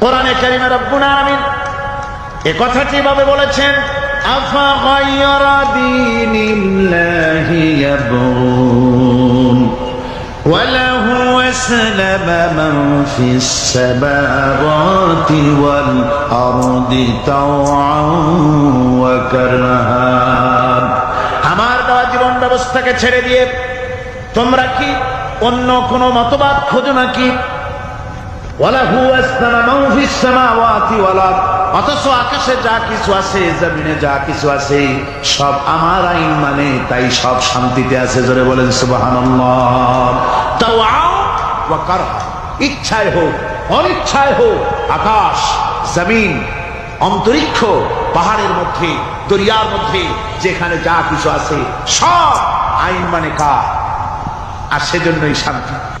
কোরআনে কারিমে রব্বুল আলামিন এ কথাটি ভাবে বলেছেন আফা গায়রা দীনিল্লাহি ইয়াবগুন وله أسلم من في السماوات والأرض طوعا وكرها আমার দেওয়া জীবন ব্যবস্থাকে ছেড়ে দিয়ে তোমরা কি অন্য কোনো মতবাদ খোঁজো নাকি অথচ আকাশে যা কিছু আছে, জমিনে যা কিছু আছে, সব আমার আইন মানে তাই সব শান্তিতে আছে, জোরে বলেন কারহা, ইচ্ছায় হোক, অনিচ্ছায় হোক, আকাশ, জমিন, অন্তরিক্ষ, পাহাড়ের মধ্যে, দরিয়ার মধ্যে, যেখানে যা কিছু আছে, সব আইন মানে কার? আর সেজন্যই শান্তি।